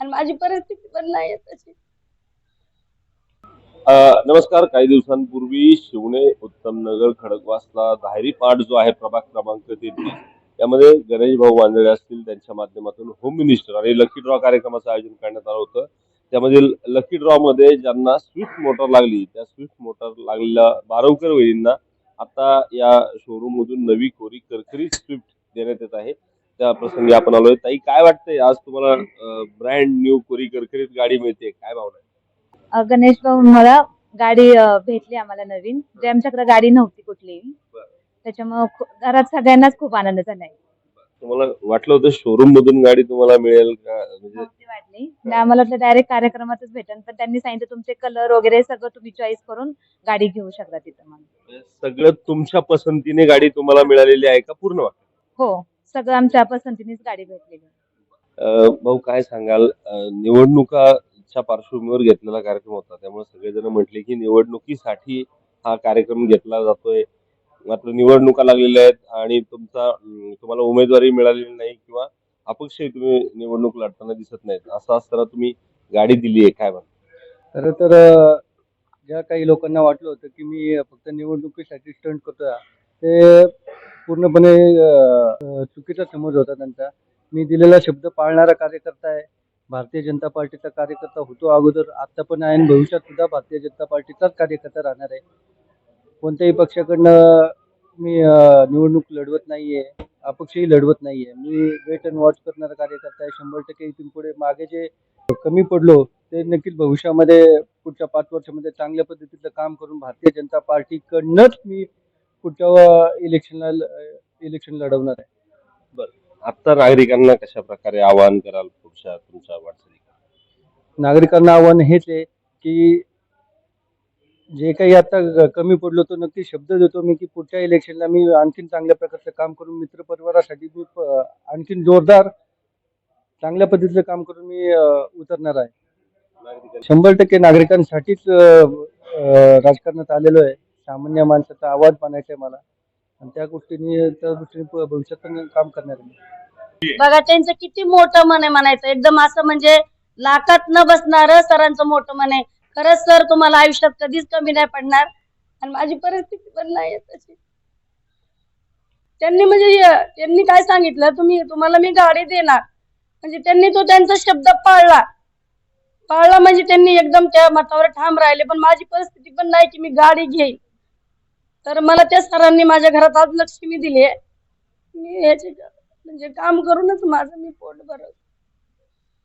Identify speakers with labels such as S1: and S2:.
S1: आणि माझी परिस्थिती पण नाही तशी.
S2: नमस्कार. काही दिवसांपूर्वी शिवणे उत्तम नगर खडकवासला धायरी पाठ जो आहे प्रभाग क्रमांक तेहतीस त्यामध्ये गणेश भाऊ वांदळे असतील त्यांच्या माध्यमातून होम मिनिस्टर आणि लकी ड्रॉ कार्यक्रमाचं आयोजन करण्यात आलं होतं. त्यामध्ये लकी ड्रॉ मध्ये ज्यांना स्विफ्ट मोटर लागली त्या स्विफ्ट मोटर लागलेल्या बारवकर वहिनींना आता या शोरूम मधून नवी कोरी करकरी स्विफ्ट देण्यात येत आहे. त्या प्रसंगी आपण आलोय. ताई काय वाटतंय? आज तुम्हाला ब्रँड न्यू कोरी करकरीत गाडी मिळते काय भावना
S3: गणेश भाऊ मला गाडी भेटली आम्हाला नवीन. जे आमच्याकडे गाडी नव्हती कुठलीही. त्याच्यामुळं घरात सगळ्यांनाच खूप आनंद झालाय
S2: तुम्हाला वाटलं होतं शोरूम मधून गाडी तुम्हाला मिळेल का? म्हणजे
S3: वाटली. आम्हाला वाटलं डायरेक्ट कार्यक्रमातच भेटेल. पण त्यांनी सांगितलं तुमचे कलर वगैरे सगळं तुम्ही चॉईस करून गाडी घेऊ शकता तिथं. म्हणून
S2: सगळं तुमच्या पसंतीने गाडी तुम्हाला मिळालेली आहे का? पूर्ण?
S3: हो. सगळं आमच्या पसंतीनेच गाडी भेटलेली
S2: भाऊ काय सांगाल? निवडणुकाच्या पार्श्वभूमीवर घेतलेला कार्यक्रम होता. त्यामुळे सगळेजण म्हटले की निवडणुकीसाठी हा कार्यक्रम घेतला जातोय. मात्र निवडणुका लागलेल्या आहेत आणि तुमचा अं, तुम्हाला उमेदवारी मिळालेली नाही किंवा अपक्षही तुम्ही निवडणूक लढताना दिसत नाहीत. असं असताना तुम्ही गाडी दिली आहे. काय म्हणता?
S4: खरं तर अ, ज्या काही लोकांना वाटलं होतं की मी फक्त निवडणुकीसाठी स्टंट करतोय ते पूर्णपणे चुकीचा समज होता त्यांचा. मी दिलेला शब्द पाळणारा कार्यकर्ता आहे. भारतीय जनता पार्टीचा कार्यकर्ता होतो अगोदर. आता पण आहे आणि भविष्यात सुद्धा भारतीय जनता पार्टीचाच कार्यकर्ता राहणार आहे. कोणत्याही पक्षाकडनं मी निवडणूक लढवत नाहीये अपक्षही लढवत नाहीये. मी वेट अँड वॉच करणारा कार्यकर्ता आहे. शंभर टक्के इथून पुढे मागे जे कमी पडलो ते नक्कीच भविष्यामध्ये पुढच्या पाच वर्षामध्ये चांगल्या पद्धतीचं काम करून भारतीय जनता पार्टीकडनंच मी पुढच्या इलेक्शनला इलेक्शन लढवणार आहे.
S2: आता नागरिकांना कशा प्रकारे आवाहन कराल पुढच्या तुमच्या वाटचाली
S4: नागरिकांना आव्हान हेच आहे की जे काही आता ग- कमी पडलो तो नक्की शब्द देतो मी की पुढच्या इलेक्शनला मी आणखीन चांगल्या प्रकारचं काम करून मित्र परिवारासाठी मी प- आणखीन जोरदार चांगल्या पद्धतीचं काम करून मी अ, उतरणार आहे. शंभर टक्के नागरिकांसाठीच अ, अ, राजकारणात आलेलो आहे. सामान्य माणसाचा आवाज मानायचा आहे मला. आणि त्या गोष्टीने त्या दृष्टीने भविष्यात पण काम करणार आहे
S1: बघा त्यांचं किती मोठं मन आहे म्हणायचं. एकदम असं म्हणजे लाखात न बसणार सरांचं मोठं मन आहे. खरंच सर तुम्हाला आयुष्यात कधीच कमी नाही पडणार. आणि माझी परिस्थिती पण नाही तशी. त्यांनी म्हणजे त्यांनी काय सांगितलं? तुम्ही तुम्हाला मी गाडी देणार. म्हणजे त्यांनी तो त्यांचा शब्द पाळला. पाळला म्हणजे त्यांनी एकदम त्या मतावर ठाम राहिले. पण माझी परिस्थिती पण नाही की मी गाडी घेईन. तर मला त्या सरांनी माझ्या घरात आज लक्ष्मी दिली आहे. मी ह्याचे म्हणजे काम करूनच माझं मी पोट भरत